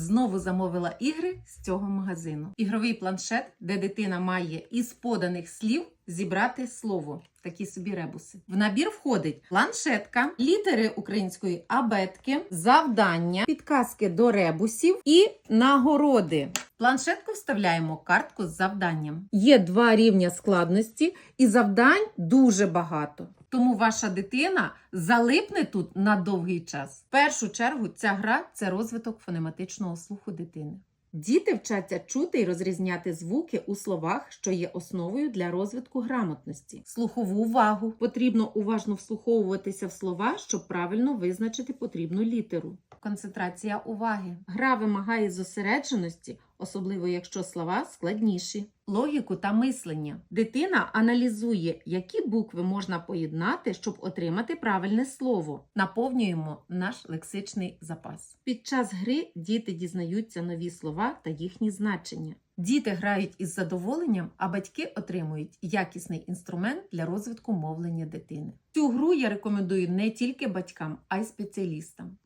Знову замовила ігри з цього магазину. Ігровий планшет, де дитина має із поданих слів зібрати слово. Такі собі ребуси. В набір входить планшетка, літери української абетки, завдання, підказки до ребусів і нагороди. Планшетку вставляємо картку з завданням. Є два рівня складності, і завдань дуже багато. Тому ваша дитина залипне тут на довгий час. В першу чергу ця гра це розвиток фонематичного слуху дитини. Діти вчаться чути і розрізняти звуки у словах, що є основою для розвитку грамотності. Слухову увагу потрібно уважно вслуховуватися в слова, щоб правильно визначити потрібну літеру. Концентрація уваги. Гра вимагає зосередженості, особливо якщо слова складніші. Логіку та мислення. Дитина аналізує, які букви можна поєднати, щоб отримати правильне слово. Наповнюємо наш лексичний запас. Під час гри діти дізнаються нові слова та їхні значення. Діти грають із задоволенням, а батьки отримують якісний інструмент для розвитку мовлення дитини. Цю гру я рекомендую не тільки батькам, а й спеціалістам.